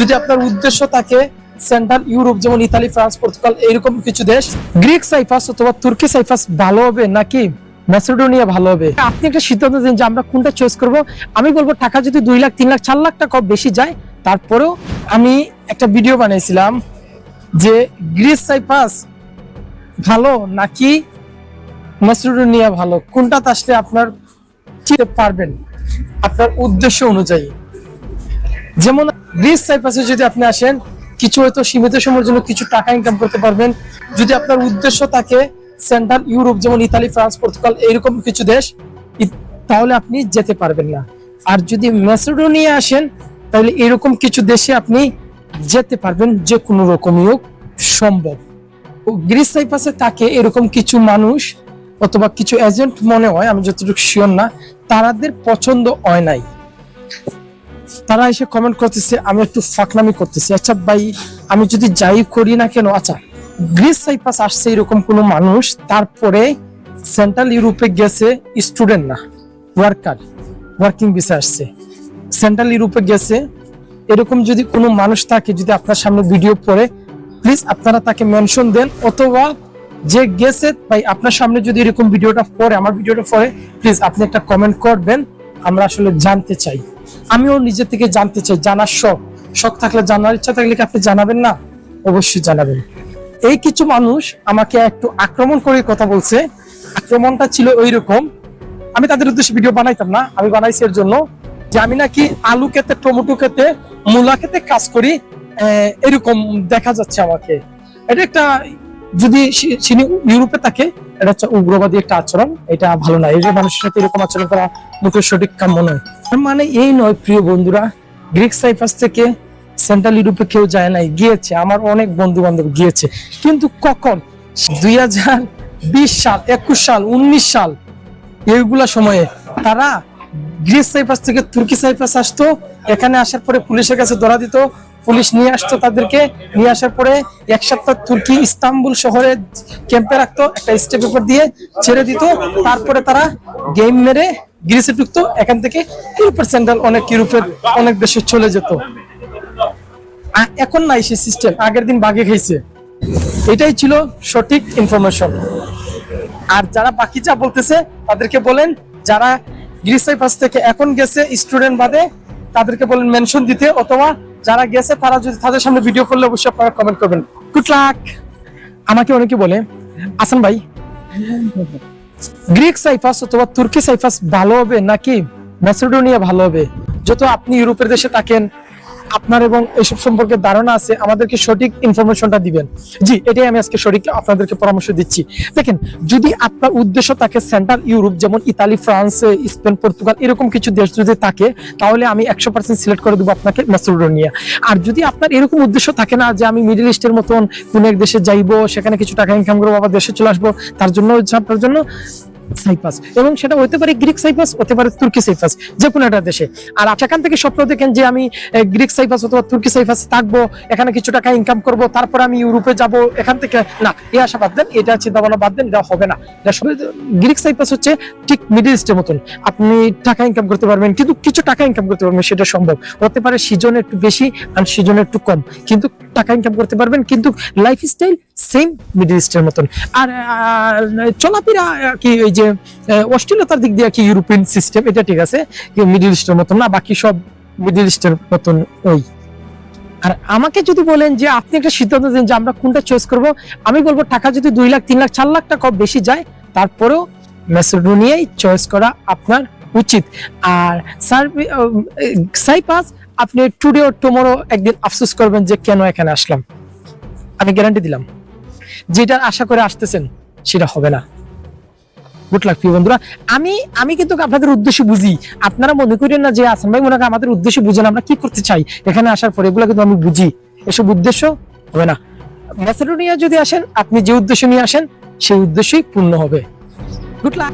যদি আপনার উদ্দেশ্য থাকে সেন্ট্রাল ইউরোপ যেমন ইতালি ফ্রান্স পর্তুগাল এরকম কিছু দেশ গ্রিক সাইফাস অথবা তুর্কি সাইফাস ভালো হবে নাকি ম্যাসেডোনিয়া ভালো হবে? আপনি একটা সিদ্ধান্ত দিন যে আমরা কোনটা চয়েস করব। আমি বলব টাকা যদি দুই লাখ, তিন লাখ, চার লাখ টাকা বেশি যায়, তারপরেও আমি একটা ভিডিও বানিয়েছিলাম যে গ্রিস সাইফাস ভালো নাকি ম্যাসেডোনিয়া ভালো? কোনটাতে আসলে আপনার চিনতে পারবেন? আপনার উদ্দেশ্য অনুযায়ী। যেমন গ্রিস সাইপ্রাসে যদি আপনি আসেন, কিছু হয়তো সীমিত সময়ের জন্য কিছু টাকা ইনকাম করতে পারবেন। যদি আপনার উদ্দেশ্য থাকে সেন্ট্রাল ইউরোপ যেমন ইতালি ফ্রান্স পর্তুগাল এরকম কিছু দেশ তাহলে আপনি যেতে পারবেন না। আর যদি ম্যাসেডোনিয়া আসেন, তাহলে এরকম কিছু দেশে আপনি যেতে পারবেন, যে কোনো রকমই হোক, সম্ভব। গ্রিস সাইপ্রাসে তাকে এরকম কিছু মানুষ অথবা কিছু এজেন্ট মনে হয়, আমি যতটুকু শিওর না, তারাদের পছন্দ হয় নাই। তারা এসে কমেন্ট করতেছে, আমি একটু ফাকনামি করতেছি। আচ্ছা ভাই, আমি যদি যাই করি না কেন? আচ্ছা গ্রিস সাইপাস আসছে এরকম কোনো মানুষ, তারপরে সেন্ট্রাল ইউরোপে গেছে স্টুডেন্ট না ওয়ার্কার ওয়ার্কিং ভিসা আসছে। সেন্ট্রাল ইউরোপে গেছে, এরকম যদি কোনো মানুষ থাকে, যদি আপনার সামনে ভিডিও পড়ে প্লিজ আপনারা তাকে মেনশন দেন, অথবা যে গেছে, ভাই, আপনার সামনে যদি এরকম ভিডিওটা পড়ে, আমার ভিডিওটা পড়ে প্লিজ আপনি একটা কমেন্ট করবেন, আমরা আসলে জানতে চাই। আমিও নিজে থেকে জানতে চাই, জানার শখ। শখ থাকলে জানার ইচ্ছা থাকলে কি আপনি জানাবেন না? অবশ্যই জানাবেন। এই কিছু মানুষ আমাকে একটু আক্রমণ করে কথা বলছে। আক্রমণটা ছিল ওই রকম আমি তাদের উদ্দেশ্যে ভিডিও বানাইতাম না। আমি বানাইছি এর জন্য যে আমি নাকি আলু খেতে, টমেটো খেতে, মূলা খেতে কাজ করি এরকম দেখা যাচ্ছে আমাকে। এটা একটা যদি ইউরোপে থাকে, এটা হচ্ছে উগ্রবাদী একটা আচরণ, এটা ভালো না। এই যে মানুষের সাথে এরকম আচরণ করা মুখের সঠিক কাম্য নয়। মানে এই নয়, প্রিয় বন্ধুরা, গ্রিক সাইপাস থেকে সেন্ট্রাল ইউরোপে কেউ যায় নাই, গিয়েছে। আমার অনেক বন্ধু বান্ধব গিয়েছে। কিন্তু কখন? দুই হাজার বিশ সাল, একুশ সাল, উনিশ সাল, এইগুলা সময়ে তারা গ্রিস সাইপাস থেকে তুর্কি সাইপাস আসতো এখানে আসার পরে পুলিশের কাছে ধরা দিত, পুলিশ নিয়ে আসতো তাদেরকে, নিয়ে আসার পরে এক সপ্তাহ তুর্কি ইস্তাম্বুল শহরে ক্যাম্পে রাখতো, একটা স্টেপ পেপার দিয়ে ছেড়ে দিত, তারপরে তারা গেম মেরে গ্রিসে ঢুকতো, এখান থেকে ইউরোপের সেন্ট্রাল অনেক ইউরোপের অনেক দেশে চলে যেত। এখন নাই সেই সিস্টেম আগের দিন বাগে খাইছে এটাই ছিল সঠিক ইনফরমেশন আর যারা বাকি যা বলতেছে, তাদেরকে বলেন, যারা গ্রিস সাইপাস থেকে এখন গেছে স্টুডেন্ট বাদে তাদেরকে বলেন মেনশন দিতে, অথবা যারা গেছে, তারা যদি তাদের সামনে ভিডিও করলে অবশ্যই আপনারা কমেন্ট করবেন। গুড লাক আমাকে অনেকে বলে, আসান ভাই গ্রিক সাইফাস অথবা তুর্কি সাইফাস ভালো হবে নাকি? ম্যাসেডোনিয়া ভালো হবে। যত আপনি ইউরোপের দেশে থাকেন আপনার এবং এসব সম্পর্কে ধারণা আছে, আমাদেরকে সঠিক ইনফরমেশনটা দিবেন। জি, এটাই আমি আজকে সঠিক আপনাদেরকে পরামর্শ দিচ্ছি। দেখেন, যদি আপনার উদ্দেশ্য থাকে সেন্ট্রাল ইউরোপ, যেমন ইতালি, ফ্রান্স, স্পেন, পর্তুগাল, এরকম কিছু দেশ যদি থাকে, তাহলে আমি একশো পার্সেন্ট সিলেক্ট করে দেবো আপনাকে ম্যাসেডোনিয়া আর যদি আপনার এরকম উদ্দেশ্য থাকে না, যে আমি মিডল ইস্টের মতন কোনো এক দেশে যাইবো, সেখানে কিছু টাকা ইনকাম করব আবার দেশে চলে আসব, তার জন্য হচ্ছে আপনার জন্য সাইপাস এবং সেটা হতে পারে গ্রিক সাইপাস হতে পারে তুর্কি সাইপাস যে কোনো একটা দেশে। আর সেখান থেকে স্বপ্ন দেখেন যে আমি গ্রিক সাইপাস অথবা তুর্কি সাইপাস থাকব, এখানে কিছু টাকা ইনকাম করব, তারপর আমি ইউরোপে যাব, এখান থেকে, না, এ আশা বাদ দেন, এটা চিন্তা ভাবনা বাদ দেন এটা হবে না। গ্রিক সাইপাস হচ্ছে ঠিক মিডিল ইস্টের মতন। আপনি টাকা ইনকাম করতে পারবেন, কিন্তু কিছু টাকা ইনকাম করতে পারবেন, সেটা সম্ভব। হতে পারে সিজনে একটু বেশি, আর সিজনে একটু কম। কিন্তু টাকা ইনকাম করতে পারবেন, কিন্তু লাইফ স্টাইল সেম মিডিল ইস্টের মতন। আর চলাফেরা কি ওই যে অশ্লীলতার দিক দিয়ে কি ইউরোপিয়ান সিস্টেম এটা ঠিক আছে মিডিল ইস্টের মতন না, বাকি সব মিডিল ইস্টের মতন ওই। আর আমাকে যদি বলেন যে আপনি একটা সিদ্ধান্ত দিন যে আমরা কোনটা চয়েস করব, আমি বলব টাকা যদি দুই লাখ, তিন লাখ, চার লাখ টাকা বেশি যায়, তারপরেও ম্যাসেডোনিয়াই চয়েস করা আপনার উচিত। আর সাইপাস, আপনি টুডে ও টুমোরো একদিন আফসোস করবেন যে কেন এখানে আসলাম। আমি গ্যারান্টি দিলাম। যেটা আশা করে আসতেছেন, সেটা হবে না। গুড লাক প্রিয় বন্ধুরা। আমি আমি কিন্তু আপনাদের উদ্দেশ্য বুঝি। আপনারা মনে করেন না যে আসাম ভাই মনে আমাদের উদ্দেশ্য বুঝেন, আমরা কি করতে চাই? এখানে আসার পরে এগুলো কিন্তু আমি বুঝি। এসব উদ্দেশ্য হবে না। ম্যাসেডোনিয়া যদি আসেন, আপনি যে উদ্দেশ্য নিয়ে আসেন, সেই উদ্দেশ্যই পূর্ণ হবে। Good luck